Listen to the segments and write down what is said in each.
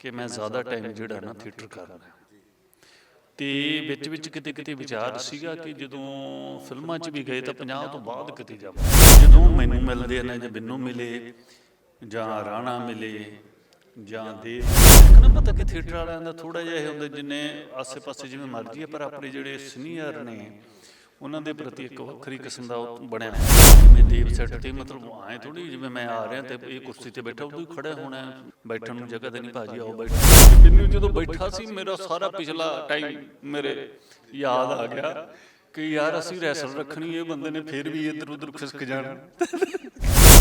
ਕਿ ਮੈਂ ਜ਼ਿਆਦਾ ਟਾਈਮ ਜਿਹੜਾ ਨਾ ਥੀਏਟਰ ਕਰਨਾ ਹੈ। ਤੇ ਵਿੱਚ ਵਿੱਚ ਕਿਤੇ ਕਿਤੇ ਵਿਚਾਰ ਸੀਗਾ ਕਿ ਜਦੋਂ ਫਿਲਮਾਂ 'ਚ ਵੀ ਗਏ ਤਾਂ 50 ਤੋਂ ਬਾਅਦ ਕਿਤੇ ਜਾਵਾਂ ਜਦੋਂ ਮੈਨੂੰ ਮਿਲਦੇ ਨੇ ਜਾਂ ਬਿੰਨੂ ਮਿਲੇ ਜਾਂ ਰਾਣਾ ਮਿਲੇ ਜਾਂ ਦੇ ਨਾ ਪਤਾ ਕਿ ਥੀਏਟਰ ਵਾਲਿਆਂ ਦਾ ਥੋੜਾ ਜਿਹਾ ਇਹ ਹੁੰਦਾ ਜਿੰਨੇ ਆਸੇ-ਪਾਸੇ ਜਿਵੇਂ ਮਰਜ਼ੀ ਹੈ ਪਰ ਆਪਣੇ ਜਿਹੜੇ ਸੀਨੀਅਰ ਨੇ ਉਹਨਾਂ ਦੇ ਪ੍ਰਤੀ ਇੱਕ ਵੱਖਰੀ ਕਿਸਮ ਦਾ ਉਹ ਬਣਿਆ। ਮੈਂ ਦੇਵ ਸੈੱਟ ਤੇ ਮਤਲਬ ਆਏ ਥੋੜੀ ਜਿਵੇਂ ਮੈਂ ਆ ਰਿਹਾ ਤੇ ਇਹ ਕੁਰਸੀ ਤੇ ਬੈਠਾ ਉਦੋਂ ਹੀ ਖੜਾ ਹੋਣਾ। ਬੈਠਣ ਨੂੰ ਜਗ੍ਹਾ ਤੇ ਨਹੀਂ ਭਾਜੀ ਆਓ ਬੈਠੋ। ਬਿੰਨੂ ਜਦੋਂ ਬੈਠਾ ਸੀ ਮੇਰਾ ਸਾਰਾ ਪਿਛਲਾ ਟਾਈਮ ਮੇਰੇ ਯਾਦ ਆ ਗਿਆ ਕਿ ਯਾਰ ਅਸੀਂ ਰੈਸਲ ਰੱਖਣੀ ਇਹ ਬੰਦੇ ਨੇ ਫਿਰ ਵੀ ਇੱਧਰ ਉੱਧਰ ਖਿਸਕ ਜਾਣਾ।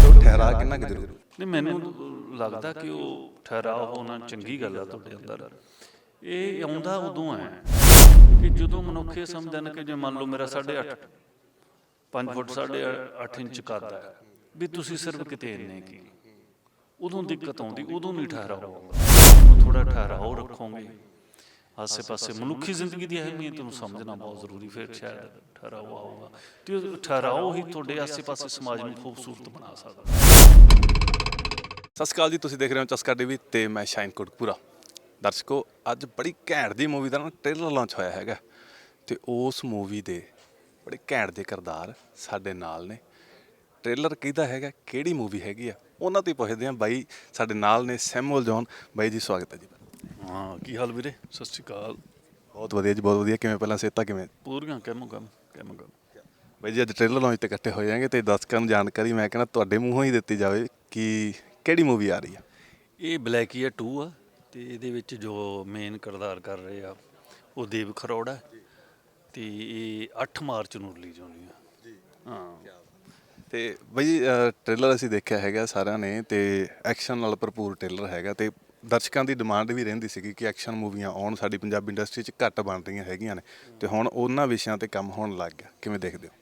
ਉਹ ਠਹਿਰਾ ਕਿੰਨਾ ਕੁ ਜ਼ਰੂਰੀ। ਨਹੀਂ ਮੈਨੂੰ ਲੱਗਦਾ ਕਿ ਉਹ ਠਹਿਰਾਅ ਹੋਣਾ ਚੰਗੀ ਗੱਲ ਆ ਤੁਹਾਡੇ ਅੰਦਰ। ਇਹ ਆਉਂਦਾ ਉਦੋਂ ਹੈ ਕਿ ਜਦੋਂ ਮਨੁੱਖ ਇਹ ਸਮਝਣ ਕਿ ਜੇ ਮੰਨ ਲਓ ਮੇਰਾ 8.5 5 ਫੁੱਟ 8.5 ਇੰਚ ਕਰਦਾ ਹੈ, ਵੀ ਤੁਸੀਂ ਸਿਰਫ ਕਿਤੇ ਇੰਨੇ ਕੀ? ਉਦੋਂ ਦਿੱਕਤ ਆਉਂਦੀ, ਉਦੋਂ ਨਹੀਂ ਠਹਿਰਾਓ। ਥੋੜਾ ਠਹਿਰਾਓ, ਰੱਖੋਗੇ। ਆਸੇ-ਪਾਸੇ ਮਨੁੱਖੀ ਜ਼ਿੰਦਗੀ ਦੀ ਅਹਿਮੀਅਤ ਨੂੰ ਸਮਝਣਾ ਬਹੁਤ ਜ਼ਰੂਰੀ, ਫਿਰ ਸ਼ਾਇਦ ਠਹਿਰਾਓ ਆਊਗਾ। ਤੇ ਠਹਿਰਾਓ ਹੀ ਤੁਹਾਡੇ ਆਸੇ-ਪਾਸੇ ਸਮਾਜ ਨੂੰ ਖੂਬਸੂਰਤ ਬਣਾ ਸਕਦਾ। ਸਤਿ ਸ਼੍ਰੀ ਅਕਾਲ ਜੀ, ਤੁਸੀਂ ਦੇਖ ਰਹੇ ਹੋ ਚਸਕਾ ਟੀਵੀ ਤੇ ਮੈਂ ਸ਼ਾਇਨ ਕੋਟਪੂਰਾ। ਦਰਸ਼ਕੋ ਅੱਜ ਬੜੀ ਘੈਂਟ ਦੀ ਮੂਵੀ ਦਾ ਨਾ ਟ੍ਰੇਲਰ ਲਾਂਚ ਹੋਇਆ ਹੈਗਾ। ਤੇ ਉਸ ਮੂਵੀ ਦੇ ਬੜੇ ਘੈਂਟ ਦੇ ਕਿਰਦਾਰ ਸਾਡੇ ਨਾਲ ਨੇ। ਟ੍ਰੇਲਰ ਕਿਹਦਾ ਹੈਗਾ ਕਿਹੜੀ ਮੂਵੀ ਹੈਗੀ ਆ ਉਹਨਾਂ ਤੋਂ ਹੀ ਪੁੱਛਦੇ ਹਾਂ। ਬਾਈ ਸਾਡੇ ਨਾਲ ਨੇ ਸੈਮੂਅਲ ਜੌਨ ਬਾਈ ਜੀ ਸਵਾਗਤ ਹੈ ਜੀ। ਹਾਂ ਕੀ ਹਾਲ ਵੀਰੇ? ਸਤਿ ਸ਼੍ਰੀ ਅਕਾਲ। ਬਹੁਤ ਵਧੀਆ ਜੀ ਬਹੁਤ ਵਧੀਆ। ਕਿਵੇਂ ਪਹਿਲਾਂ ਸੇਤਾ ਕਿਵੇਂ? ਪੂਰੀਆਂ ਕਹਿਮੋ ਕੰਮ ਕਹਿਮੋ ਕੰਮ ਬਾਈ ਜੀ ਅੱਜ ਟ੍ਰੇਲਰ ਲਾਂਚ ਤੇ ਇਕੱਠੇ ਹੋ ਜਾਾਂਗੇ ਤੇ ਦਰਸ਼ਕਾਂ ਨੂੰ ਜਾਣਕਾਰੀ ਮੈਂ ਕਹਿੰਦਾ ਤੁਹਾਡੇ ਮੂੰਹੋਂ ਹੀ ਦਿੱਤੀ ਜਾਵੇ ਕਿ ਕਿਹੜੀ ਮੂਵੀ ਆ ਰਹੀ ਆ? ਇਹ ਬਲੈਕੀਆ 2 ਆ। ਤੇ ਇਹਦੇ ਵਿੱਚ ਜੋ ਮੇਨ ਕਿਰਦਾਰ ਕਰ ਰਹੇ ਆ ਉਹ ਦੇਵ ਖਰੋੜਾ ਹੈ ਤੇ ਇਹ 8 ਮਾਰਚ ਨੂੰ ਰਿਲੀਜ਼ ਹੋਣੀ ਆ। ਜੀ। ਹਾਂ। ਤੇ ਬਈ ਟ੍ਰੇਲਰ ਅਸੀਂ ਦੇਖਿਆ ਹੈਗਾ ਸਾਰਿਆਂ ਨੇ ਤੇ ਐਕਸ਼ਨ ਨਾਲ ਭਰਪੂਰ ਟ੍ਰੇਲਰ ਹੈਗਾ ਤੇ ਦਰਸ਼ਕਾਂ ਦੀ ਡਿਮਾਂਡ ਵੀ ਰਹਿੰਦੀ ਸੀਗੀ ਕਿ ਐਕਸ਼ਨ ਮੂਵੀਆਂ ਆਉਣ ਸਾਡੀ ਪੰਜਾਬੀ ਇੰਡਸਟਰੀ 'ਚ ਘੱਟ ਬਣ ਰਹੀਆਂ ਹੈਗੀਆਂ ਨੇ। ਤੇ ਹੁਣ ਉਹਨਾਂ ਵਿਸ਼ਿਆਂ ਤੇ ਕੰਮ ਹੋਣ ਲੱਗ ਗਿਆ। ਕਿਵੇਂ ਦੇਖਦੇ ਹੋ?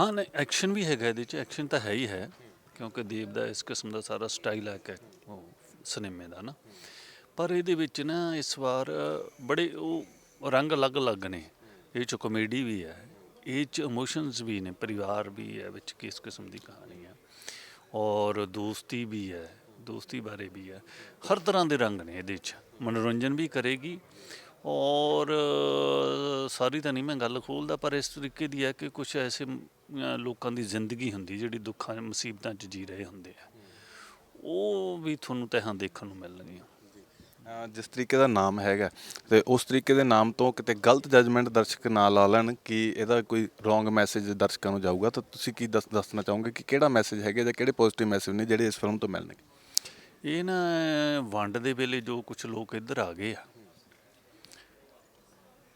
ਹਾਂ ਨਹੀਂ ਐਕਸ਼ਨ ਵੀ ਹੈਗਾ ਇਹਦੇ ਚ ਐਕਸ਼ਨ ਤਾਂ ਹੈ ਹੀ ਹੈ ਕਿਉਂਕਿ ਦੇਵ ਦਾ ਇਸ ਕਿਸਮ ਦਾ ਸਾਰਾ ਸਟਾਈਲ ਹੈ ਕਿ ਉਹ ਸਿਨੇਮੇ ਦਾ ਨਾ। ਪਰ ਇਹਦੇ ਵਿੱਚ ਨਾ ਇਸ ਵਾਰ ਬੜੇ ਉਹ ਰੰਗ ਅਲੱਗ-ਅਲੱਗ ਨੇ। ਇਹ ਚ ਕਾਮੇਡੀ ਵੀ ਹੈ, ਇਹ ਚ ਇਮੋਸ਼ਨਸ ਵੀ ਨੇ, ਪਰਿਵਾਰ ਵੀ ਹੈ ਵਿੱਚ ਕਿਸ ਕਿਸਮ ਦੀ ਕਹਾਣੀ ਹੈ ਔਰ ਦੋਸਤੀ ਵੀ ਹੈ, ਦੋਸਤੀ ਬਾਰੇ ਵੀ ਹੈ। ਹਰ ਤਰ੍ਹਾਂ ਦੇ ਰੰਗ ਨੇ ਇਹਦੇ ਚ, ਮਨੋਰੰਜਨ ਵੀ ਕਰੇਗੀ। ਔਰ ਸਾਰੀ ਤਾਂ ਨਹੀਂ ਮੈਂ ਗੱਲ ਖੋਲਦਾ, ਪਰ ਇਸ ਤਰੀਕੇ ਦੀ ਹੈ ਕਿ ਕੁਝ ਐਸੇ ਲੋਕਾਂ ਦੀ ਜ਼ਿੰਦਗੀ ਹੁੰਦੀ ਜਿਹੜੀ ਦੁੱਖਾਂ, ਮੁਸੀਬਤਾਂ 'ਚ ਜੀ ਰਹੇ ਹੁੰਦੇ ਆ। ਉਹ ਵੀ ਤੁਹਾਨੂੰ ਤਹਾਂ ਦੇਖਣ ਨੂੰ ਮਿਲਣਗੀਆਂ। ਜਿਸ ਤਰੀਕੇ ਦਾ ਨਾਮ ਹੈਗਾ ਤੇ ਉਸ ਤਰੀਕੇ ਦੇ ਨਾਮ ਤੋਂ ਕਿਤੇ ਗਲਤ ਜਜਮੈਂਟ ਦਰਸ਼ਕ ਨਾ ਲਾ ਲੈਣ ਕਿ ਇਹਦਾ ਕੋਈ ਰੋਂਗ ਮੈਸੇਜ ਦਰਸ਼ਕਾਂ ਨੂੰ ਜਾਊਗਾ ਤਾਂ ਤੁਸੀਂ ਕੀ ਦੱਸ- ਦੱਸਣਾ ਚਾਹੋਗੇ ਕਿ ਕਿਹੜਾ ਮੈਸੇਜ ਹੈਗਾ ਜਾਂ ਕਿਹੜੇ ਪੋਜ਼ਿਟਿਵ ਮੈਸੇਜ ਨੇ ਜਿਹੜੇ ਇਸ ਫਿਲਮ ਤੋਂ ਮਿਲਣਗੇ? ਇਹ ਨਾ ਵੰਡ ਦੇ ਵੇਲੇ ਜੋ ਕੁਝ ਲੋਕ ਇੱਧਰ ਆ ਗਏ ਆ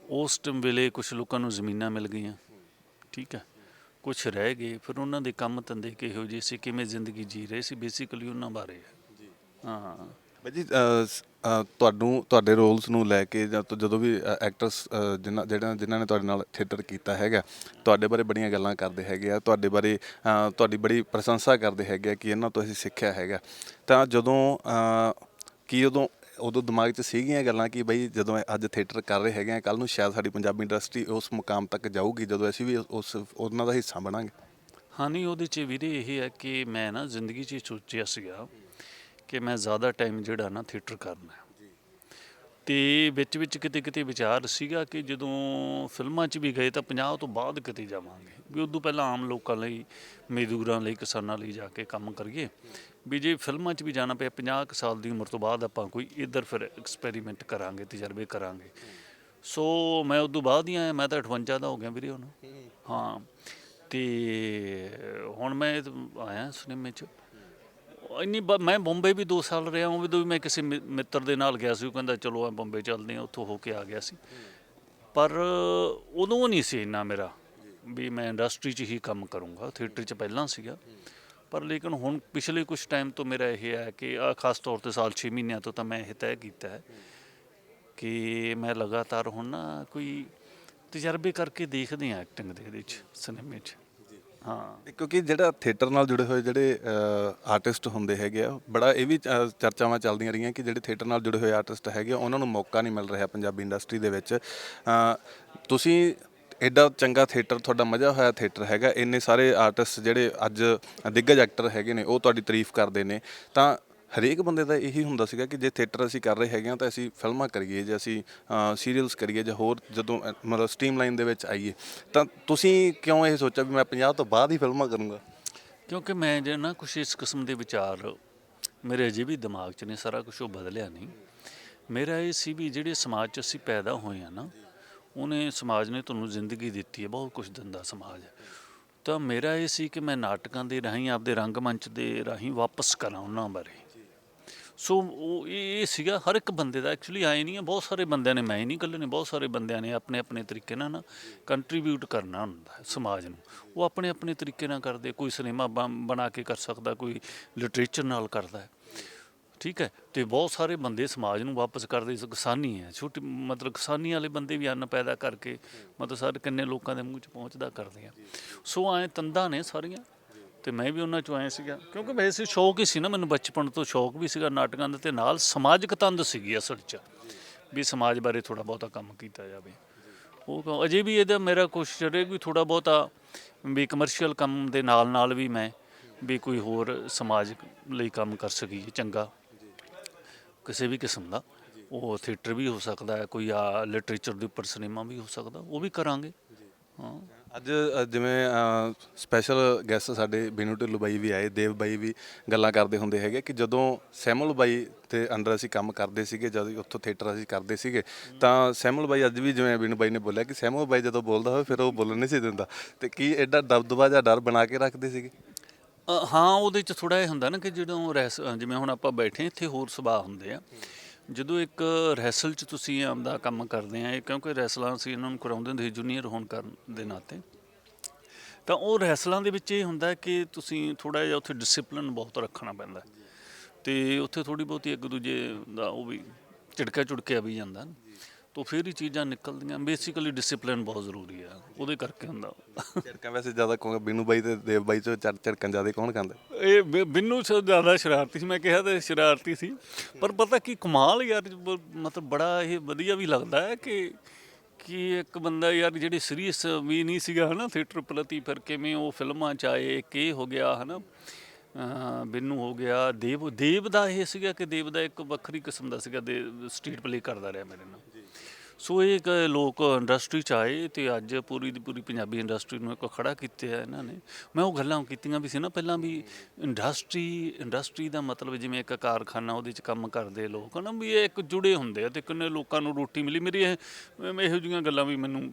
ਉਸ ਟਾਈਮ ਵੇਲੇ ਕੁਝ ਲੋਕਾਂ ਨੂੰ ਜ਼ਮੀਨਾਂ ਮਿਲ ਗਈਆਂ ਠੀਕ ਹੈ ਕੁਝ ਰਹਿ ਗਏ ਫਿਰ ਉਹਨਾਂ ਦੇ ਕੰਮ ਧੰਦੇ ਕਿਹੋ ਜਿਹੇ ਸੀ ਕਿਵੇਂ ਜ਼ਿੰਦਗੀ ਜੀ ਰਹੇ ਸੀ ਬੇਸਿਕਲੀ ਉਹਨਾਂ ਬਾਰੇ ਹੈ। ਜੀ। ਹਾਂ। ਬਾਈ ਜੀ ਤੁਹਾਨੂੰ ਤੁਹਾਡੇ ਰੋਲਸ ਨੂੰ ਲੈ ਕੇ ਜਾਂ ਤੁ- ਜਦੋਂ ਵੀ ਐਕਟਰਸ ਜਿਨ੍ਹਾਂ ਜਿਹੜਾ ਜਿਨ੍ਹਾਂ ਨੇ ਤੁਹਾਡੇ ਨਾਲ ਥੀਏਟਰ ਕੀਤਾ ਹੈਗਾ ਤੁਹਾਡੇ ਬਾਰੇ ਬੜੀਆਂ ਗੱਲਾਂ ਕਰਦੇ ਹੈਗੇ ਆ ਤੁਹਾਡੇ ਬਾਰੇ ਅਹ, ਤੁਹਾਡੀ ਬੜੀ ਪ੍ਰਸ਼ੰਸਾ ਕਰਦੇ ਹੈਗੇ ਆ ਕਿ ਇਹਨਾਂ ਤੋਂ ਅਸੀਂ ਸਿੱਖਿਆ ਹੈਗਾ। ਤਾਂ ਜਦੋਂ ਅਹ, ਕੀ ਉਦੋਂ ਉਦੋਂ ਦਿਮਾਗ 'ਚ ਸੀਗੀਆਂ ਗੱਲਾਂ ਕਿ ਬਈ ਜਦੋਂ ਅੱਜ ਥੀਏਟਰ ਕਰ ਰਹੇ ਹੈਗੇ ਆ ਕੱਲ ਨੂੰ ਸ਼ਾਇਦ ਸਾਡੀ ਪੰਜਾਬੀ ਇੰਡਸਟਰੀ ਉਸ ਮੁਕਾਮ ਤੱਕ ਜਾਊਗੀ ਜਦੋਂ ਅਸੀਂ ਵੀ ਉਸ ਉਹਨਾਂ ਦਾ ਹਿੱਸਾ ਬਣਾਂਗੇ? ਹਾਂ ਨਹੀਂ ਉਹਦੇ 'ਚ ਵੀਰੇ ਇਹ ਹੈ ਕਿ ਮੈਂ ਨਾ ਜ਼ਿੰਦਗੀ 'ਚ ਇਹ ਸੋਚਿਆ ਸੀਗਾ ਕਿ ਮੈਂ ਜ਼ਿਆਦਾ ਟਾਈਮ ਜਿਹੜਾ ਨਾ ਥੀਏਟਰ ਕਰਨਾ ਹੈ। ਤੇ ਵਿੱਚ ਵਿੱਚ ਕਿਤੇ ਕਿਤੇ ਵਿਚਾਰ ਸੀਗਾ ਕਿ ਜਦੋਂ ਫਿਲਮਾਂ 'ਚ ਵੀ ਗਏ ਤਾਂ 50 ਤੋਂ ਬਾਅਦ ਕਿਤੇ ਜਾਵਾਂਗੇ। ਵੀ ਉਦੋਂ ਪਹਿਲਾਂ ਆਮ ਲੋਕਾਂ ਲਈ ਮਜ਼ਦੂਰਾਂ ਲਈ ਕਿਸਾਨਾਂ ਲਈ ਜਾ ਕੇ ਕੰਮ ਕਰੀਏ। ਵੀ ਜੇ ਫਿਲਮਾਂ 'ਚ ਵੀ ਜਾਣਾ ਪਿਆ 50 ਕੁ ਸਾਲ ਦੀ ਉਮਰ ਤੋਂ ਬਾਅਦ ਆਪਾਂ ਕੋਈ ਇੱਧਰ ਫਿਰ ਐਕਸਪੈਰੀਮੈਂਟ ਕਰਾਂਗੇ ਤਜਰਬੇ ਕਰਾਂਗੇ। ਸੋ ਮੈਂ ਉਦੋਂ ਬਾਅਦ ਹੀ ਆਇਆ ਮੈਂ ਤਾਂ 58 ਦਾ ਹੋ ਗਿਆ ਵੀਰੇ ਹੁਣ। ਹਾਂ। ਤੇ ਹੁਣ ਮੈਂ ਆਇਆ ਸਿਨੇਮੇ 'ਚ। ਇੰਨੀ ਬ- ਮੈਂ ਬੰਬੇ ਵੀ 2 ਸਾਲ ਰਿਹਾ ਉਹ ਵੀ ਮੈਂ ਕਿਸੇ ਮਿ- ਮਿੱਤਰ ਦੇ ਨਾਲ ਗਿਆ ਸੀ, ਉਹ ਕਹਿੰਦਾ, ਚਲੋ, ਆ ਬੰਬੇ ਚੱਲਦੇ ਆ ਉੱਥੋਂ ਹੋ ਕੇ ਆ ਗਿਆ ਸੀ। ਪਰ ਉਦੋਂ ਨਹੀਂ ਸੀ ਇੰਨਾ ਮੇਰਾ ਵੀ ਮੈਂ ਇੰਡਸਟਰੀ 'ਚ ਹੀ ਕੰਮ ਕਰੂੰਗਾ, ਥੀਏਟਰ 'ਚ ਪਹਿਲਾਂ ਸੀਗਾ। ਪਰ ਲੇਕਿਨ ਹੁਣ ਪਿਛਲੇ ਕੁਝ ਟਾਈਮ ਤੋਂ ਮੇਰਾ ਇਹ ਹੈ ਕਿ ਆ ਖਾਸ ਤੌਰ ਤੇ ਸਾਲ 6 ਮਹੀਨਿਆਂ ਤੋਂ ਤਾਂ ਮੈਂ ਇਹ ਤੈਅ ਕੀਤਾ ਹੈ ਕਿ ਮੈਂ ਲਗਾਤਾਰ ਹੁਣ ਨਾ ਕੋਈ ਤਜਰਬੇ ਕਰਕੇ ਦੇਖਦੇ ਆ ਐਕਟਿੰਗ ਦੇ ਇਹਦੇ 'ਚ ਸਿਨੇਮੇ 'ਚ। ਹਾਂ। ਕਿਉਂਕਿ ਜਿਹੜਾ ਥੀਏਟਰ ਨਾਲ ਜੁੜੇ ਹੋਏ ਜਿਹੜੇ ਆਰਟਿਸਟ ਹੁੰਦੇ ਹੈਗੇ ਆ, ਬੜਾ ਇਹ ਵੀ ਚਰਚਾਵਾਂ ਚੱਲਦੀਆਂ ਰਹੀਆਂ ਕਿ ਜਿਹੜੇ ਥੀਏਟਰ ਨਾਲ ਜੁੜੇ ਹੋਏ ਆਰਟਿਸਟ ਹੈਗੇ ਆ, ਉਹਨਾਂ ਨੂੰ ਮੌਕਾ ਨਹੀਂ ਮਿਲ ਰਿਹਾ ਪੰਜਾਬੀ ਇੰਡਸਟਰੀ ਦੇ ਵਿੱਚ। ਤੁਸੀਂ ਐਡਾ ਚੰਗਾ ਥੀਏਟਰ, ਤੁਹਾਡਾ ਮਜ਼ਾ ਹੋਇਆ ਥੀਏਟਰ ਹੈਗਾ, ਇੰਨੇ ਸਾਰੇ ਆਰਟਿਸਟ ਜਿਹੜੇ ਅੱਜ ਦਿੱਗਜ ਐਕਟਰ ਹੈਗੇ ਨੇ, ਉਹ ਤੁਹਾਡੀ ਤਾਰੀਫ ਕਰਦੇ ਨੇ। ਤਾਂ ਹਰੇਕ ਬੰਦੇ ਦਾ ਇਹੀ ਹੁੰਦਾ ਸੀਗਾ ਕਿ ਜੇ ਥੀਏਟਰ ਅਸੀਂ ਕਰ ਰਹੇ ਹੈਗੇ ਹਾਂ ਤਾਂ ਅਸੀਂ ਫਿਲਮਾਂ ਕਰੀਏ ਜਾਂ ਅਸੀਂ ਸੀਰੀਅਲਸ ਕਰੀਏ ਜਾਂ ਹੋਰ ਜਦੋਂ ਅ, ਮਤਲਬ ਸਟ੍ਰੀਮਲਾਈਨ ਦੇ ਵਿੱਚ ਆਈਏ। ਤਾਂ ਤੁਸੀਂ ਕਿਉਂ ਇਹ ਸੋਚਿਆ ਵੀ ਮੈਂ 50 ਤੋਂ ਬਾਅਦ ਹੀ ਫਿਲਮਾਂ ਕਰੂੰਗਾ? ਕਿਉਂਕਿ ਮੈਂ ਜੇ ਨਾ ਕੁਛ ਇਸ ਕਿਸਮ ਦੇ ਵਿਚਾਰ ਮੇਰੇ ਅਜੇ ਵੀ ਦਿਮਾਗ 'ਚ ਨੇ ਸਾਰਾ ਕੁਝ ਉਹ ਬਦਲਿਆ ਨਹੀਂ। ਮੇਰਾ ਇਹ ਸੀ ਵੀ ਜਿਹੜੇ ਸਮਾਜ 'ਚ ਅਸੀਂ ਪੈਦਾ ਹੋਏ ਆ ਨਾ ਉਹਨੇ ਸਮਾਜ ਨੇ ਤੁਹਾਨੂੰ ਜ਼ਿੰਦਗੀ ਦਿੱਤੀ ਹੈ ਬਹੁਤ ਕੁਝ ਦਿੰਦਾ ਸਮਾਜ। ਤਾਂ ਮੇਰਾ ਇਹ ਸੀ ਕਿ ਮੈਂ ਨਾਟਕਾਂ ਦੇ ਰਾਹੀਂ ਆਪਦੇ ਰੰਗਮੰਚ ਦੇ ਰਾਹੀਂ ਵਾਪਸ ਕਰਾਂ ਉਹਨਾਂ ਬਾਰੇ। ਸੋ ਉਹ ਇਹ ਇਹ ਸੀਗਾ, ਹਰ ਇੱਕ ਬੰਦੇ ਦਾ ਐਕਚੁਅਲੀ ਆਏ ਨਹੀਂ ਹੈ, ਬਹੁਤ ਸਾਰੇ ਬੰਦਿਆਂ ਨੇ, ਮੈਂ ਹੀ ਨਹੀਂ ਇਕੱਲੇ ਨੇ, ਬਹੁਤ ਸਾਰੇ ਬੰਦਿਆਂ ਨੇ ਆਪਣੇ ਆਪਣੇ ਤਰੀਕੇ ਨਾਲ ਨਾ ਕੰਟਰੀਬਿਊਟ ਕਰਨਾ ਹੁੰਦਾ ਹੈ ਸਮਾਜ ਨੂੰ। ਉਹ ਆਪਣੇ ਆਪਣੇ ਤਰੀਕੇ ਨਾਲ ਕਰਦੇ, ਕੋਈ ਸਿਨੇਮਾ ਬਣਾ ਕੇ ਕਰ ਸਕਦਾ, ਕੋਈ ਲਿਟਰੇਚਰ ਨਾਲ ਕਰਦਾ ਹੈ। ਠੀਕ ਹੈ, ਤੇ ਬਹੁਤ ਸਾਰੇ ਬੰਦੇ ਸਮਾਜ ਨੂੰ ਵਾਪਸ ਕਰਦੇ ਕਿਸਾਨੀ ਹੈ, ਛੋਟੀ, ਮਤਲਬ ਕਿਸਾਨੀ ਵਾਲੇ ਬੰਦੇ ਵੀ ਅੰਨ ਪੈਦਾ ਕਰਕੇ, ਮਤਲਬ ਸਾਰੇ ਕਿੰਨੇ ਲੋਕਾਂ ਦੇ ਮੂੰਹ 'ਚ ਪਹੁੰਚਦਾ ਕਰਦੇ ਆ। ਸੋ ਐ ਤੰਦਾਂ ਨੇ ਸਾਰੀਆਂ। ਤੇ ਮੈਂ ਵੀ ਉਹਨਾਂ ਚੋਂ ਆਇਆ ਸੀਗਾ। ਕਿਉਂਕਿ ਵੈਸੇ ਸ਼ੌਕ ਹੀ ਸੀ ਨਾ, ਮੈਨੂੰ ਬਚਪਨ ਤੋਂ ਸ਼ੌਕ ਵੀ ਸੀਗਾ ਨਾਟਕਾਂ ਦਾ ਤੇ ਨਾਲ ਸਮਾਜਿਕ ਤੰਦ ਸੀਗੀ ਅਸਲ 'ਚ, ਵੀ ਸਮਾਜ ਬਾਰੇ ਥੋੜਾ ਬਹੁਤਾ ਕੰਮ ਕੀਤਾ ਜਾਵੇ। ਉਹ ਕ- ਅਜੇ ਵੀ ਇਹਦਾ ਮੇਰਾ ਕੋਸ਼ਿਸ਼ ਰਹੇ ਵੀ ਥੋੜਾ ਬਹੁਤਾ, ਵੀ ਕਮਰਸ਼ੀਅਲ ਕੰਮ ਦੇ ਨਾਲ ਨਾਲ ਵੀ ਮੈਂ, ਵੀ ਕੋਈ ਹੋਰ ਸਮਾਜ ਲਈ ਕੰਮ ਕਰ ਸਕੀਏ ਚੰਗਾ। ਕਿਸੇ ਵੀ ਕਿਸਮ ਦਾ। ਉਹ ਥੀਏਟਰ ਵੀ ਹੋ ਸਕਦਾ ਹੈ, ਕੋਈ ਆ ਲਿਟਰੇਚਰ ਦੇ ਉੱਪਰ ਸਿਨੇਮਾ ਵੀ ਹੋ ਸਕਦਾ, ਉਹ ਵੀ ਕਰਾਂਗੇ। ਹਾਂ। ਅੱਜ ਜਿਵੇਂ ਸਪੈਸ਼ਲ ਗੈਸਟ ਸਾਡੇ ਬੀਨੂ ਢਿੱਲੂ ਬਾਈ ਵੀ ਆਏ, ਦੇਵ ਬਾਈ ਵੀ ਗੱਲਾਂ ਕਰਦੇ ਹੁੰਦੇ ਹੈਗੇ ਕਿ ਜਦੋਂ ਸੈਮਲ ਬਾਈ ਤੇ ਅੰਡਰ ਅਸੀਂ ਕੰਮ ਕਰਦੇ ਸੀਗੇ, ਜਦ ਉੱਥੋਂ ਥੀਏਟਰ ਅਸੀਂ ਕਰਦੇ ਸੀਗੇ, ਤਾਂ ਸੈਮਲ ਬਾਈ ਅੱਜ ਵੀ ਜਿਵੇਂ ਬੀਨੂ ਬਾਈ ਨੇ ਬੋਲਿਆ ਕਿ ਸੈਮਲ ਬਾਈ ਜਦੋਂ ਬੋਲਦਾ ਹੋਵੇ, ਫਿਰ ਉਹ ਬੋਲਣ ਨਹੀਂ ਸੀ ਦਿੰਦਾ। ਤੇ ਕੀ ਐਡਾ ਦਬਦਬਾ ਜਾਂ ਡਰ ਬਣਾ ਕੇ ਰੱਖਦੇ ਸੀਗੇ? ਹਾਂ, ਉਹਦੇ ਚ ਥੋੜਾ ਇਹ ਹੁੰਦਾ ਨਾ ਕਿ ਜਦੋਂ ਰਹਿਸ ਜਿਵੇਂ ਹੁਣ ਆਪਾਂ ਬੈਠੇ ਇੱਥੇ ਹੋਰ ਸੁਭਾਅ ਹੁੰਦੇ ਆ। ਜਦੋਂ ਇੱਕ ਰੈਸਲ ਚ ਤੁਸੀਂ ਆਪਦਾ ਕੰਮ ਕਰਦੇ ਆ ਕਿਉਂਕਿ ਰੈਸਲਾਂ ਅਸੀਂ ਇਹਨਾਂ ਨੂੰ ਕਰਾਉਂਦੇ ਹੁੰਦੇ ਸੀ ਜੂਨੀਅਰ ਹੋਣ ਕਰਨ ਦੇ ਨਾਤੇ, ਤਾਂ ਉਹ ਰੈਸਲਾਂ ਦੇ ਵਿੱਚ ਇਹ ਹੁੰਦਾ ਕਿ ਤੁਸੀਂ ਥੋੜਾ ਜਿਹਾ ਉੱਥੇ ਡਿਸਪਲਿਨ ਬਹੁਤ ਰੱਖਣਾ ਪੈਂਦਾ। ਤੇ ਉੱਥੇ ਥੋੜੀ ਬਹੁਤੀ ਇੱਕ ਦੂਜੇ ਦਾ ਉਹ ਵੀ ਝਿੜਕਾ ਝੁੜਕਿਆ ਵੀ ਜਾਂਦਾ। ਤਾਂ ਫਿਰ ਹੀ ਚੀਜ਼ਾਂ ਨਿਕਲਦੀਆਂ। ਬੇਸਿਕਲੀ ਡਿਸਪਲਿਨ ਬਹੁਤ ਜ਼ਰੂਰੀ ਆ। ਉਹਦੇ ਕਰਕੇ ਹੁੰਦਾ। ਝੜਕਾਂ ਵੈਸੇ ਜ਼ਿਆਦਾ ਕਹੂੰਗਾ ਬੀਨੂ ਬਾਈ ਤੇ ਦੇਵ ਬਾਈ ਤੋਂ ਝੜ ਝੜਕਾਂ ਜ਼ਿਆਦਾ ਕੌਣ ਖਾਂਦਾ? ਇਹ ਬਿ- ਬਿੰਨੂ ਸੇ ਜ਼ਿਆਦਾ ਸ਼ਰਾਰਤੀ ਸੀ। ਮੈਂ ਕਿਹਾ ਤੇ ਸ਼ਰਾਰਤੀ ਸੀ। ਪਰ ਪਤਾ ਕੀ ਕਮਾਲ ਯਾਰ। ਬ- ਮਤਲਬ ਬੜਾ ਇਹ ਵਧੀਆ ਵੀ ਲੱਗਦਾ ਹੈ ਕਿ ਕਿ ਇੱਕ ਬੰਦਾ ਯਾਰ ਜਿਹੜੀ ਸੀਰੀਅਸ ਵੀ ਨਹੀਂ ਸੀਗਾ ਹਨਾ ਥੀਏਟਰ ਪ੍ਰਤੀ ਫਿਰ ਕਿਵੇਂ ਉਹ ਫਿਲਮਾਂ ਚ ਆਏ ਇੱਕ ਇਹ ਹੋ ਗਿਆ ਹਨਾ ਅਹ ਬਿੰਨੂ ਹੋ ਗਿਆ ਦੇਵ ਦੇਵ ਦਾ ਇਹ ਸੀਗਾ ਕਿ ਦੇਵ ਦਾ ਇੱਕ ਵੱਖਰੀ ਕਿਸਮ ਦਾ ਸੀਗਾ। ਦੇ ਸਟਰੀਟ ਪਲੇ ਕਰਦਾ ਰਿਹਾ ਮੇਰੇ ਨਾਲ। ਸੋ ਇਹ ਇੱਕ ਲੋਕ ਇੰਡਸਟਰੀ ਚ ਆਏ ਤੇ ਅੱਜ ਪੂਰੀ ਦੀ ਪੂਰੀ ਪੰਜਾਬੀ ਇੰਡਸਟਰੀ ਨੂੰ ਇੱਕ ਖੜਾ ਕੀਤਾ ਹੈ ਇਹਨਾਂ ਨੇ। ਮੈਂ ਉਹ ਗੱਲਾਂ ਕੀਤੀਆਂ ਵੀ ਸੀ ਨਾ, ਪਹਿਲਾਂ ਵੀ ਇੰਡਸਟਰੀ ਇੰਡਸਟਰੀ ਦਾ ਮਤਲਬ ਜਿਵੇਂ ਇੱਕ ਕਾਰਖਾਨਾ ਉਹਦੇ ਚ ਕੰਮ ਕਰਦੇ ਲੋਕ ਨਾ ਵੀ ਇਹ ਇੱਕ ਜੁੜੇ ਹੁੰਦੇ ਆ ਤੇ ਕਿੰਨੇ ਲੋਕਾਂ ਨੂੰ ਰੋਟੀ ਮਿਲੀ। ਮੇਰੀ ਇਹ ਇਹੋ ਜਿਹੀਆਂ ਗੱਲਾਂ ਵੀ ਮੈਨੂੰ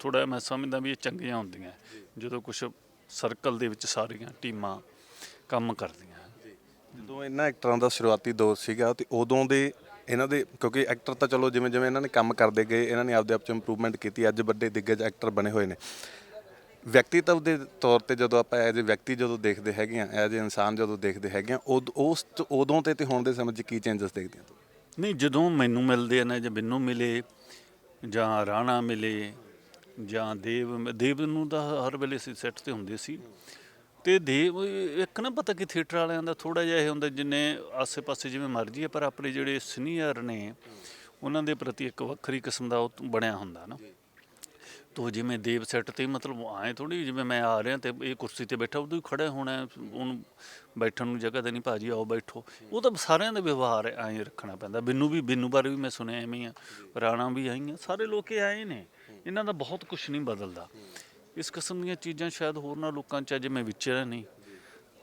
ਥੋੜਾ ਮੈਂ ਸਮਝਦਾ ਵੀ ਇਹ ਚੰਗੀਆਂ ਹੁੰਦੀਆਂ, ਜਦੋਂ ਕੁਝ ਸਰਕਲ ਦੇ ਵਿੱਚ ਸਾਰੀਆਂ ਟੀਮਾਂ ਕੰਮ ਕਰਦੀਆਂ। ਜਦੋਂ ਇਹਨਾਂ ਐਕਟਰਾਂ ਦਾ ਸ਼ੁਰੂਆਤੀ ਦੌਰ ਸੀਗਾ ਤੇ ਉਦੋਂ ਦੇ ਇਹਨਾਂ ਦੇ, ਕਿਉਂਕਿ ਐਕਟਰ ਤਾਂ ਚਲੋ ਜਿਵੇਂ ਜਿਵੇਂ ਇਹਨਾਂ ਨੇ ਕੰਮ ਕਰਦੇ ਗਏ, ਇਹਨਾਂ ਨੇ ਆਪਦੇ ਆਪ ਚ ਇੰਪਰੂਵਮੈਂਟ ਕੀਤੀ, ਅੱਜ ਵੱਡੇ ਦਿੱਗਜ ਐਕਟਰ ਬਣੇ ਹੋਏ ਨੇ। ਵਿਅਕਤੀਤਵ ਦੇ ਤੌਰ ਤੇ ਜਦੋਂ ਆਪਾਂ ਐਜ਼ ਅ ਵਿਅਕਤੀ ਜਦੋਂ ਦੇਖਦੇ ਹੈਗੇ ਆ ਐਜ਼ ਅ ਇਨਸਾਨ ਜਦੋਂ ਦੇਖਦੇ ਹੈਗੇ ਆ, ਉਦ- ਉਸ ਉਦੋਂ ਤੇ ਤੇ ਹੁਣ ਦੇ ਸਮੇਂ 'ਚ ਕੀ ਚੇਂਜਸ ਦੇਖਦੇ ਆ ਨਹੀਂ, ਜਦੋਂ ਮੈਨੂੰ ਮਿਲਦੇ ਆ ਜਾਂ ਮੈਨੂੰ ਮਿਲੇ, ਜਾਂ ਰਾਣਾ ਮਿਲੇ, ਜਾਂ ਦੇਵ ਦੇਵ ਨੂੰ ਤਾਂ ਹਰ ਵੇਲੇ ਸੀ ਸੈੱਟ ਤੇ ਹੁੰਦੇ ਸੀ। ਤੇ ਦੇਵ ਇੱਕ ਨਾ ਪਤਾ ਕਿ ਥੀਏਟਰ ਵਾਲਿਆਂ ਦਾ ਥੋੜਾ ਜਿਹਾ ਇਹ ਹੁੰਦਾ ਜਿੰਨੇ ਆਸੇ-ਪਾਸੇ ਜਿਵੇਂ ਮਰਜ਼ੀ ਹੈ ਪਰ ਆਪਣੇ ਜਿਹੜੇ ਸੀਨੀਅਰ ਨੇ ਉਹਨਾਂ ਦੇ ਪ੍ਰਤੀ ਇੱਕ ਵੱਖਰੀ ਕਿਸਮ ਦਾ ਉਹ ਬਣਿਆ ਹੁੰਦਾ ਨਾ। ਤੋ ਜਿਵੇਂ ਦੇਵ ਸੈੱਟ ਤੇ ਮਤਲਬ ਆਏ ਥੋੜੀ ਜਿਵੇਂ ਮੈਂ ਆ ਰਿਹਾ ਤੇ ਇਹ ਕੁਰਸੀ ਤੇ ਬੈਠਾ ਉਦੋਂ ਹੀ ਖੜਾ ਹੋਣਾ ਉਹਨੂੰ ਬੈਠਣ ਨੂੰ ਜਗ੍ਹਾ ਤੇ ਨਹੀਂ ਭਾਜੀ ਆਓ ਬੈਠੋ। ਉਹ ਤਾਂ ਸਾਰਿਆਂ ਦਾ ਵਿਵਹਾਰ ਐਂ ਰੱਖਣਾ ਪੈਂਦਾ। ਬਿੰਨੂ ਵੀ ਬਿੰਨੂ ਬਾਰੇ ਵੀ ਮੈਂ ਸੁਣਿਆ ਐਵੇਂ ਹੀ ਆ। ਰਾਣਾ ਵੀ ਆਈਆਂ ਸਾਰੇ ਲੋਕ ਆਏ ਨੇ। ਇਹਨਾਂ ਦਾ ਬਹੁਤ ਕੁਝ ਨਹੀਂ ਬਦਲਦਾ। ਇਸ ਕਿਸਮ ਦੀਆਂ ਚੀਜ਼ਾਂ ਸ਼ਾਇਦ ਹੋਰਨਾਂ ਲੋਕਾਂ ਚ ਅਜੇ ਮੈਂ ਵਿਚਰਿਆ ਨਹੀਂ।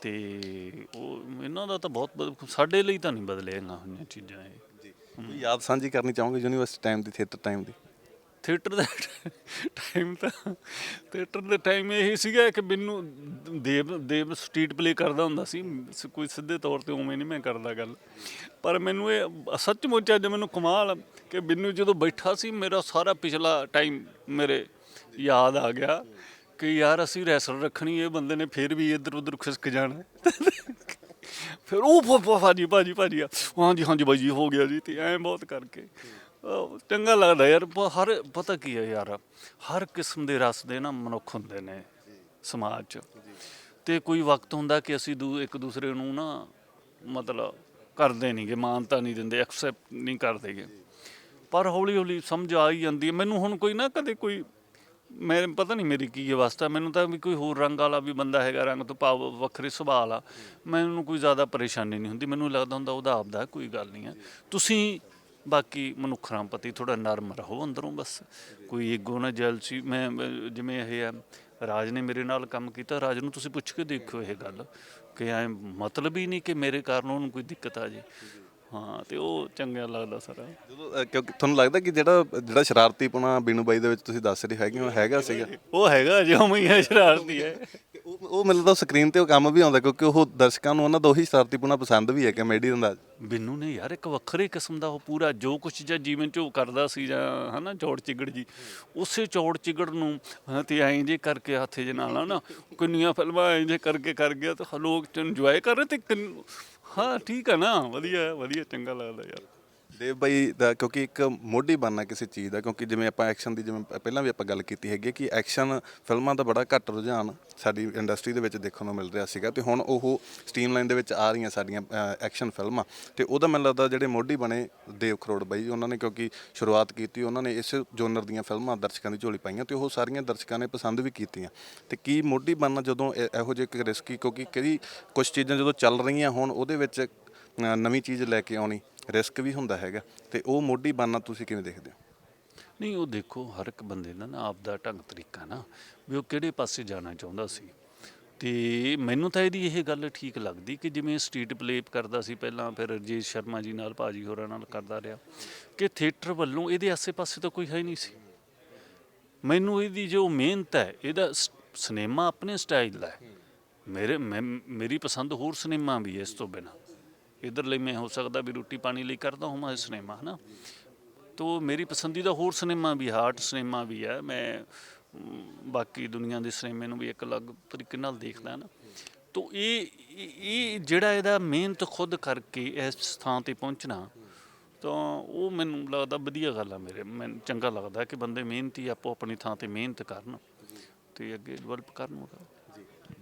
ਤੇ ਉਹ ਇਹਨਾਂ ਦਾ ਤਾਂ ਬਹੁਤ ਬਦ- ਸਾਡੇ ਲਈ ਤਾਂ ਨਹੀਂ ਬਦਲਿਆ ਇਹਨਾਂ ਹੋਈਆਂ ਚੀਜ਼ਾਂ ਇਹ। ਕੋਈ ਯਾਦ ਸਾਂਝੀ ਕਰਨੀ ਚਾਹੋਗੇ ਯੂਨੀਵਰਸਿਟੀ ਟਾਈਮ ਦੀ ਥੀਏਟਰ ਟਾਈਮ ਦੀ? ਥੀਏਟਰ ਦਾ ਟਾਈਮ ਤਾਂ ਥੀਏਟਰ ਦੇ ਟਾਈਮ ਇਹ ਸੀਗਾ ਕਿ ਮੈਨੂੰ ਦੇਵ ਦੇਵ ਸਟਰੀਟ ਪਲੇ ਕਰਦਾ ਹੁੰਦਾ ਸੀ। ਸ- ਕੋਈ ਸਿੱਧੇ ਤੌਰ ਤੇ ਉਵੇਂ ਨਹੀਂ ਮੈਂ ਕਰਦਾ ਗੱਲ। ਪਰ ਮੈਨੂੰ ਇਹ ਸੱਚਮੁੱਚ ਅੱਜ ਮੈਨੂੰ ਕਮਾਲ ਕਿ ਬਿੰਨੂ ਜਦੋਂ ਬੈਠਾ ਸੀ ਮੇਰਾ ਸਾਰਾ ਪਿਛਲਾ ਟਾਈਮ ਮੇਰੇ ਯਾਦ ਆ ਗਿਆ ਕਿ ਯਾਰ ਅਸੀਂ ਰੈਸਲ ਰੱਖਣੀ, ਇਹ ਬੰਦੇ ਨੇ ਫਿਰ ਵੀ ਇੱਧਰ ਉੱਧਰ ਖਿਸਕ ਜਾਣਾ। ਫਿਰ ਉਹ ਭਾ- ਭਾ- ਭਾਜੀ ਭਾਜੀ ਭਾਜੀ ਹਾਂਜੀ ਹਾਂਜੀ ਬਾਈ ਜੀ, ਹੋ ਗਿਆ ਜੀ, ਤੇ ਐਂ ਬਹੁਤ ਕਰਕੇ। ਚੰਗਾ ਲੱਗਦਾ ਯਾਰ ਹਰ, ਪਤਾ ਕੀ ਹੈ ਯਾਰ, ਹਰ ਕਿਸਮ ਦੇ ਰਸ ਦੇ ਨਾ ਮਨੁੱਖ ਹੁੰਦੇ ਨੇ ਸਮਾਜ 'ਚ। ਤੇ ਕੋਈ ਵਕਤ ਹੁੰਦਾ ਕਿ ਅਸੀਂ ਦੂ, ਇੱਕ ਦੂਸਰੇ ਨੂੰ ਨਾ ਮਤਲਬ ਕਰਦੇ ਨਹੀਂਗੇ ਮਾਨਤਾ ਨਹੀਂ ਦਿੰਦੇ ਐਕਸੈਪਟ ਨਹੀਂ ਕਰਦੇਗੇ ਪਰ ਹੌਲੀ ਹੌਲੀ ਸਮਝ ਆ ਹੀ ਜਾਂਦੀ ਹੈ। ਮੈਨੂੰ ਹੁਣ ਕੋਈ ਨਾ ਕਦੇ ਕੋਈ ਮੈਂ, ਪਤਾ ਨਹੀਂ ਮੇਰੀ ਕੀ ਅਵਸਥਾ, ਮੈਨੂੰ ਤਾਂ ਵੀ ਕੋਈ ਹੋਰ ਰੰਗ ਵਾਲਾ ਵੀ ਬੰਦਾ ਹੈਗਾ, ਰੰਗ ਤੋਂ ਭਾਵ ਵੱਖਰੇ ਸੁਭਾਅ ਵਾਲਾ, ਮੈਨੂੰ ਕੋਈ ਜ਼ਿਆਦਾ ਪਰੇਸ਼ਾਨੀ ਨਹੀਂ ਹੁੰਦੀ, ਮੈਨੂੰ ਲੱਗਦਾ ਹੁੰਦਾ ਉਹਦਾ ਆਪਦਾ ਕੋਈ ਗੱਲ ਨਹੀਂ ਹੈ। ਤੁਸੀਂ ਬਾਕੀ ਮਨੁੱਖਰਾਂ ਪ੍ਰਤੀ ਥੋੜਾ ਨਰਮ ਰਹੋ ਅੰਦਰੋਂ ਬਸ, ਕੋਈ ਈਗੋ ਨਾ ਜੈਲਸੀ, ਮੈਂ ਮੈਂ ਜਿਵੇਂ ਇਹ ਆ ਰਾਜ ਨੇ ਮੇਰੇ ਨਾਲ ਕੰਮ ਕੀਤਾ, ਰਾਜ ਨੂੰ ਤੁਸੀਂ ਪੁੱਛ ਕੇ ਦੇਖਿਓ ਇਹ ਗੱਲ, ਕਿ ਐ ਮਤਲਬ ਹੀ ਨਹੀਂ ਕਿ ਮੇਰੇ ਕਾਰਨ ਉਹਨੂੰ ਕੋਈ ਦਿੱਕਤ ਆ ਜੇ। ਹਾਂ ਤੇ ਉਹ ਚੰਗਾ ਲੱਗਦਾ ਸਾਰਾ। ਜਦੋਂ ਅ, ਕਿਉਂਕਿ ਤੁਹਾਨੂੰ ਲੱਗਦਾ ਕਿ ਜਿਹੜਾ ਜਿਹੜਾ ਸ਼ਰਾਰਤੀਪੁਣਾ ਬੀਨੂ ਬਾਈ ਦੇ ਵਿੱਚ ਤੁਸੀਂ ਦੱਸ ਰਹੇ ਹੈਗੇ ਹੋ ਹੈਗਾ ਸੀਗਾ? ਉਹ ਹੈਗਾ ਜਿਉਂ ਹੈ ਸ਼ਰਾਰਤੀ ਹੈ। ਉਹ ਉਹ ਮੈਨੂੰ ਤਾਂ ਸਕਰੀਨ ਤੇ ਉਹ ਕੰਮ ਵੀ ਆਉਂਦਾ ਕਿਉਂਕਿ ਉਹ ਦਰਸ਼ਕਾਂ ਨੂੰ ਉਹਨਾਂ ਦਾ ਉਹੀ ਸ਼ਰਾਰਤੀਪੁਣਾ ਪਸੰਦ ਵੀ ਹੈ ਕਮੇਡੀ ਦਾ ਬਿੰਨੂ ਨੇ ਯਾਰ ਇੱਕ ਵੱਖਰੇ ਕਿਸਮ ਦਾ ਉਹ ਪੂਰਾ ਜੋ ਕੁਛ ਜਾਂ ਜੀਵਨ ਚ ਉਹ ਕਰਦਾ ਸੀ ਜਾਂ ਹਨਾ ਚੌੜ ਚਿਗੜ ਜੀ ਉਸੇ ਚੌੜ ਚਿਗੜ ਨੂੰ ਹਾਂ, ਤੇ ਐਂ ਜੇ ਕਰਕੇ ਹੱਥੇ ਜੇ ਨਾਲ ਨਾ ਕਿੰਨੀਆਂ ਫਿਲਮਾਂ ਐਂ ਜੇ ਕਰਕੇ ਕਰ ਗਿਆ ਤਾਂ ਲੋਕ ਇੰਜੋਏ ਕਰ ਰਹੇ ਤੇ ਹਾਂ ਠੀਕ ਹੈ ਨਾ ਵਧੀਆ ਵਧੀਆ ਚੰਗਾ ਲੱਗਦਾ ਯਾਰ। ਦੇਵ ਬਾਈ ਦਾ ਕਿਉਂਕਿ ਇੱਕ ਮੋਢੀ ਬਣਨਾ ਕਿਸੇ ਚੀਜ਼ ਦਾ, ਕਿਉਂਕਿ ਜਿਵੇਂ ਆਪਾਂ ਐਕਸ਼ਨ ਦੀ ਜਿਵੇਂ ਪਹਿਲਾਂ ਵੀ ਆਪਾਂ ਗੱਲ ਕੀਤੀ ਹੈਗੀ ਹੈ ਕਿ ਐਕਸ਼ਨ ਫਿਲਮਾਂ ਦਾ ਬੜਾ ਘੱਟ ਰੁਝਾਨ ਸਾਡੀ ਇੰਡਸਟਰੀ ਦੇ ਵਿੱਚ ਦੇਖਣ ਨੂੰ ਮਿਲ ਰਿਹਾ ਸੀਗਾ ਤੇ ਹੁਣ ਉਹ ਸਟ੍ਰੀਮਲਾਈਨ ਦੇ ਵਿੱਚ ਆ ਰਹੀਆਂ ਸਾਡੀਆਂ ਐਕਸ਼ਨ ਫਿਲਮਾਂ ਤੇ ਉਹਦਾ ਮੈਨੂੰ ਲੱਗਦਾ ਜਿਹੜੇ ਮੋਢੀ ਬਣੇ ਦੇਵ ਖਰੋੜ ਬਾਈ, ਉਹਨਾਂ ਨੇ ਕਿਉਂਕਿ ਸ਼ੁਰੂਆਤ ਕੀਤੀ, ਉਹਨਾਂ ਨੇ ਇਸ ਜੋਨਰ ਦੀਆਂ ਫਿਲਮਾਂ ਦਰਸ਼ਕਾਂ ਦੀ ਝੋਲੀ ਪਾਈਆਂ ਤੇ ਉਹ ਸਾਰੀਆਂ ਦਰਸ਼ਕਾਂ ਨੇ ਪਸੰਦ ਵੀ ਕੀਤੀਆਂ। ਤੇ ਕੀ ਮੋਢੀ ਬਣਨਾ ਜਦੋਂ ਇਹ- ਇਹੋ ਜਿਹੇ ਇੱਕ ਰਿਸਕੀ ਕਿਉਂਕਿ ਕਈ ਕੁਝ ਚੀਜ਼ਾਂ ਜਦੋਂ ਚੱਲ ਰਹੀਆਂ ਹੁਣ ਉਹਦੇ ਵਿੱਚ ਨਵੀਂ ਚੀਜ਼ ਲੈ ਕੇ ਆਉਣੀ ਰਿਸਕ ਵੀ ਹੁੰਦਾ ਹੈਗਾ। ਤੇ ਉਹ ਮੋਢੀ ਬਣਨਾ ਤੁਸੀਂ ਕਿਵੇਂ ਦੇਖਦੇ ਹੋ? ਨਹੀਂ, ਉਹ ਦੇਖੋ, ਹਰ ਇੱਕ ਬੰਦੇ ਦਾ ਨਾ ਆਪਦਾ ਢੰਗ ਤਰੀਕਾ ਨਾ, ਵੀ ਉਹ ਕਿਹੜੇ ਪਾਸੇ ਜਾਣਾ ਚਾਹੁੰਦਾ ਸੀ। ਤੇ ਮੈਨੂੰ ਤਾਂ ਇਹਦੀ ਇਹ ਗੱਲ ਠੀਕ ਲੱਗਦੀ ਕਿ ਜਿਵੇਂ ਸਟਰੀਟ ਪਲੇ ਕਰਦਾ ਸੀ ਪਹਿਲਾਂ, ਫਿਰ ਰਜੇਸ਼ ਸ਼ਰਮਾ ਜੀ ਨਾਲ, ਭਾਜੀ ਹੋਰਾਂ ਨਾਲ ਕਰਦਾ ਰਿਹਾ, ਕਿ ਥੀਏਟਰ ਵੱਲੋਂ ਇਹਦੇ ਆਸੇ-ਪਾਸੇ ਤਾਂ ਕੋਈ ਹੈ ਹੀ ਨਹੀਂ ਸੀ। ਮੈਨੂੰ ਇਹਦੀ ਜੋ ਮਿਹਨਤ ਹੈ, ਇਹਦਾ ਸਿਨੇਮਾ ਆਪਣੇ ਸਟਾਈਲ ਦਾ ਹੈ। ਮੇਰੇ, ਮੈਂ, ਮੇਰੀ ਪਸੰਦ ਹੋਰ ਸਿਨੇਮਾ ਵੀ ਹੈ ਇਸ ਤੋਂ ਬਿਨਾ। ਇਧਰ ਲਈ ਮੈਂ ਹੋ ਸਕਦਾ ਵੀ ਰੋਟੀ ਪਾਣੀ ਲਈ ਕਰਦਾ ਹਾਂ ਸਿਨੇਮਾ, ਹਨਾ? ਤੋ ਮੇਰੀ ਪਸੰਦੀਦਾ ਹੋਰ ਸਿਨੇਮਾ ਵੀ, ਹਾਰਟ ਸਿਨੇਮਾ ਵੀ ਹੈ। ਮੈਂ ਬਾਕੀ ਦੁਨੀਆ ਦੇ ਸਿਨੇਮੇ ਨੂੰ ਵੀ ਇੱਕ ਅਲੱਗ ਤਰੀਕੇ ਨਾਲ ਦੇਖਦਾ ਨਾ ਤੋ ਇਹ, ਇਹ- ਇਹ ਜਿਹੜਾ ਇਹਦਾ ਮਿਹਨਤ ਖੁਦ ਕਰਕੇ ਇਸ ਥਾਂ ਤੇ ਪਹੁੰਚਣਾ, ਤਾਂ ਉਹ ਮੈਨੂੰ ਲੱਗਦਾ ਵਧੀਆ ਗੱਲ ਆ ਮੇਰੇ, ਮੈਨੂੰ ਚੰਗਾ ਲੱਗਦਾ ਕਿ ਬੰਦੇ ਮਿਹਨਤੀ ਆਪੋ ਆਪਣੀ ਥਾਂ ਤੇ ਮਿਹਨਤ ਕਰਨ ਤੇ ਅੱਗੇ ਡਿਵੈਲਪ ਕਰਨ ਉਹਦਾ।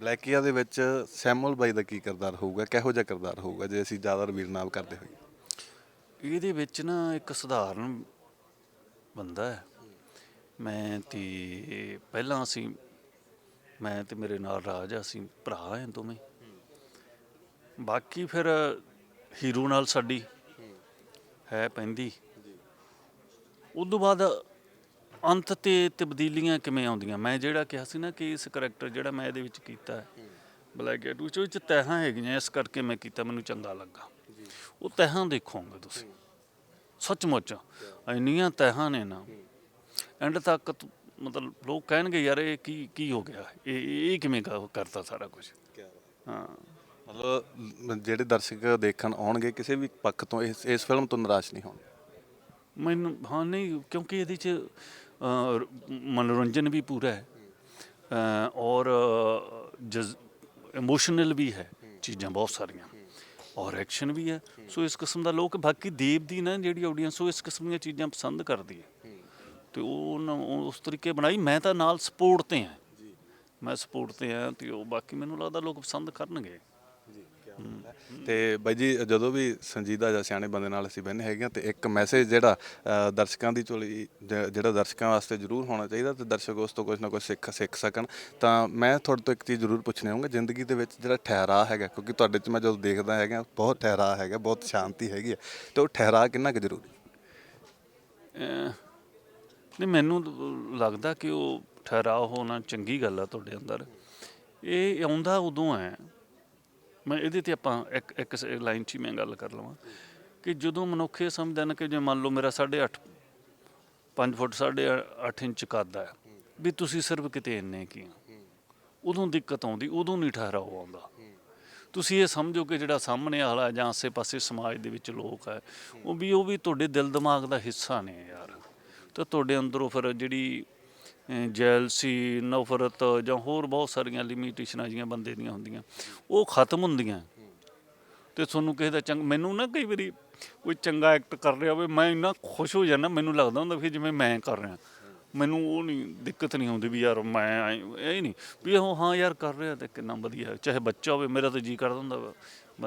ਬਲੈਕੀਆ ਦੇ ਵਿੱਚ ਸੈਮੂਅਲ ਬਾਈ ਦਾ ਕੀ ਕਿਰਦਾਰ ਹੋਊਗਾ? ਕਿਹੋ ਜਿਹਾ ਕਿਰਦਾਰ ਹੋਊਗਾ ਜੇ ਅਸੀਂ ਜ਼ਿਆਦਾ ਰਵੀਰ ਨਾਮ ਕਰਦੇ ਹੋਈਏ? ਇਹਦੇ ਵਿੱਚ ਨਾ ਇੱਕ ਸਧਾਰਨ ਬੰਦਾ ਹੈ। ਮੈਂ ਤੇ ਪਹਿਲਾਂ ਅਸੀਂ ਮੈਂ ਤੇ ਮੇਰੇ ਨਾਲ ਰਾਜ ਆ, ਅਸੀਂ ਭਰਾ ਹਾਂ ਦੋਵੇਂ। ਬਾਕੀ ਫਿਰ ਹੀਰੋ ਨਾਲ ਸਾਡੀ ਹੈ ਪੈਂਦੀ। ਉਦੋਂ ਬਾਅਦ ਅੰਤ ਤੇ ਤਬਦੀਲੀਆਂ ਕਿਵੇਂ ਆਉਂਦੀਆਂ? ਮੈਂ ਜਿਹੜਾ ਕਿਹਾ ਸੀ ਨਾ ਕਿ ਇਸ ਕਰੈਕਟਰ ਜਿਹੜਾ ਮੈਂ ਇਹਦੇ ਵਿੱਚ ਕੀਤਾ ਹੈ ਬਲੈਕ ਐਟ ਵਿੱਚ ਵਿੱਚ ਤਹਾਂ ਹੈਗੀਆਂ ਇਸ ਕਰਕੇ ਮੈਂ ਕੀਤਾ ਮੈਨੂੰ ਚੰਗਾ ਲੱਗਾ। ਉਹ ਤਹਾਂ ਦੇਖੋਗੇ ਤੁਸੀਂ। ਸੱਚਮੁੱਚ ਇੰਨੀਆਂ ਤਹਾਂ ਨੇ ਨਾ। ਐਂਡ ਤੱਕ ਤ- ਮਤਲਬ ਲੋਕ ਕਹਿਣਗੇ ਯਾਰ ਇਹ ਕੀ ਕੀ ਹੋ ਗਿਆ? ਇਹ ਇਹ ਕਿਵੇਂ ਕਰਤਾ ਸਾਰਾ ਕੁਝ ਹਾਂ। ਮਤਲਬ ਜਿਹੜੇ ਦਰਸ਼ਕ ਦੇਖਣ ਆਉਣਗੇ ਕਿਸੇ ਵੀ ਪੱਖ ਤੋਂ ਇਸ ਇਸ ਫਿਲਮ ਤੋਂ ਨਿਰਾਸ਼ ਨਹੀਂ ਹੋਣਗੇ। ਮੈਨੂੰ ਹਾਂ ਨਹੀਂ ਕਿਉਂਕਿ ਇਹਦੇ ਚ ਮਨੋਰੰਜਨ ਵੀ ਪੂਰਾ ਹੈ। ਔਰ ਜਜ਼ ਇਮੋਸ਼ਨਲ ਵੀ ਹੈ। ਚੀਜ਼ਾਂ ਬਹੁਤ ਸਾਰੀਆਂ। ਔਰ ਐਕਸ਼ਨ ਵੀ ਹੈ। ਸੋ ਇਸ ਕਿਸਮ ਦਾ ਲੋਕ, ਬਾਕੀ ਦੇਵ ਦੀ ਨਾ ਜਿਹੜੀ ਆਡੀਅנס ਉਹ ਇਸ ਕਿਸਮ ਦੀਆਂ ਚੀਜ਼ਾਂ ਪਸੰਦ ਕਰਦੀ ਹੈ। ਤੇ ਉਹ ਉਸ ਤਰੀਕੇ ਬਣਾਈ। ਮੈਂ ਤਾਂ ਨਾਲ ਸਪੋਰਟ ਤੇ ਹਾਂ। ਮੈਂ ਸਪੋਰਟ ਤੇ ਹਾਂ ਤੇ ਉਹ ਬਾਕੀ ਮੈਨੂੰ ਲੱਗਦਾ ਲੋਕ ਪਸੰਦ ਕਰਨਗੇ। ਤੇ ਬਾਈ ਜੀ ਜਦੋਂ ਵੀ ਸੰਜੀਦਾ ਜਾਂ ਸਿਆਣੇ ਬੰਦੇ ਨਾਲ ਅਸੀਂ ਬਹਿੰਦੇ ਹੈਗੇ ਹਾਂ ਤੇ ਇੱਕ ਮੈਸੇਜ ਜਿਹੜਾ ਅ, ਦਰਸ਼ਕਾਂ ਦੀ ਝੋਲੀ ਜ- ਜਿਹੜਾ ਦਰਸ਼ਕਾਂ ਵਾਸਤੇ ਜ਼ਰੂਰ ਹੋਣਾ ਚਾਹੀਦਾ ਤੇ ਦਰਸ਼ਕ ਉਸ ਤੋਂ ਕੁਝ ਨਾ ਕੁਝ ਸਿੱਖ ਸਿੱਖ ਸਕਣ। ਤਾਂ ਮੈਂ ਤੁਹਾਡੇ ਤੋਂ ਇੱਕ ਚੀਜ਼ ਜ਼ਰੂਰ ਪੁੱਛਣੀ ਹੋਊਗਾ ਜ਼ਿੰਦਗੀ ਦੇ ਵਿੱਚ ਜਿਹੜਾ ਠਹਿਰਾ ਹੈਗਾ ਕਿਉਂਕਿ ਤੁਹਾਡੇ 'ਚ ਮੈਂ ਜਦੋਂ ਦੇਖਦਾ ਹੈਗਾ ਬਹੁਤ ਠਹਿਰਾ ਹੈਗਾ ਬਹੁਤ ਸ਼ਾਂਤੀ ਹੈਗੀ ਹੈ ਤੇ ਉਹ ਠਹਿਰਾ ਕਿੰਨਾ ਕੁ ਜ਼ਰੂਰੀ? ਅਹ ਨਹੀਂ ਮੈਨੂੰ ਤਾਂ ਲੱਗਦਾ ਕਿ ਉਹ ਠਹਿਰਾਅ ਹੋਣਾ ਚੰਗੀ ਗੱਲ ਆ ਤੁਹਾਡੇ ਅੰਦਰ। ਇਹ ਆਉਂਦਾ ਉਦੋਂ ਹੈ ਮੈਂ ਇਹਦੇ ਤੇ ਆਪਾਂ ਇੱਕ ਇੱਕ ਲਾਈਨ 'ਚ ਹੀ ਮੈਂ ਗੱਲ ਕਰ ਲਵਾਂ ਕਿ ਜਦੋਂ ਮਨੁੱਖ ਇਹ ਸਮਝਦਾ ਨਾ ਕਿ ਜੇ ਮੰਨ ਲਓ ਮੇਰਾ 8.5 5 ਫੁੱਟ 8.5 ਇੰਚ ਕੱਦ ਹੈ ਵੀ ਤੁਸੀਂ ਸਿਰਫ ਕਿਤੇ ਇੰਨੇ ਕੀ ਹੋ। ਉਦੋਂ ਦਿੱਕਤ ਆਉਂਦੀ, ਉਦੋਂ ਨਹੀਂ ਠਹਿਰਾਓ ਆਉਂਦਾ ਤੁਸੀਂ ਇਹ ਸਮਝੋ ਕਿ ਜਿਹੜਾ ਸਾਹਮਣੇ ਵਾਲਾ ਜਾਂ ਆਸੇ-ਪਾਸੇ ਸਮਾਜ ਦੇ ਵਿੱਚ ਲੋਕ ਹੈ ਉਹ ਵੀ ਉਹ ਵੀ ਤੁਹਾਡੇ ਦਿਲ ਦਿਮਾਗ ਦਾ ਹਿੱਸਾ ਨੇ ਯਾਰ ਤਾਂ ਤੁਹਾਡੇ ਅੰਦਰੋਂ ਫਿਰ ਜਿਹੜੀ ਜੈਲਸੀ ਨਫ਼ਰਤ ਜਾਂ ਹੋਰ ਬਹੁਤ ਸਾਰੀਆਂ ਲਿਮਿਟੇਸ਼ਨਾਂ ਜੀਆਂ ਬੰਦੇ ਦੀਆਂ ਹੁੰਦੀਆਂ, ਉਹ ਖਤਮ ਹੁੰਦੀਆਂ। ਤੇ ਤੁਹਾਨੂੰ ਕਿਸੇ ਦਾ ਚੰਗ, ਮੈਨੂੰ ਨਾ ਕਈ ਵਾਰੀ ਕੋਈ ਚੰਗਾ ਐਕਟ ਕਰ ਰਿਹਾ ਹੋਵੇ, ਮੈਂ ਇੰਨਾ ਖੁਸ਼ ਹੋ ਜਾਂਦਾ, ਮੈਨੂੰ ਲੱਗਦਾ ਹੁੰਦਾ ਵੀ ਜਿਵੇਂ ਮੈਂ ਕਰ ਰਿਹਾ। ਮੈਨੂੰ ਉਹ ਨਹੀਂ, ਦਿੱਕਤ ਨਹੀਂ ਆਉਂਦੀ ਵੀ ਯਾਰ ਮੈਂ ਇਹ ਨਹੀਂ, ਵੀ ਉਹ ਹਾਂ ਯਾਰ ਕਰ ਰਿਹਾ ਤੇ ਕਿੰਨਾ ਵਧੀਆ, ਚਾਹੇ ਬੱਚਾ ਹੋਵੇ, ਮੇਰਾ ਤਾਂ ਜੀ ਕਰਦਾ ਹੁੰਦਾ ਵਾ।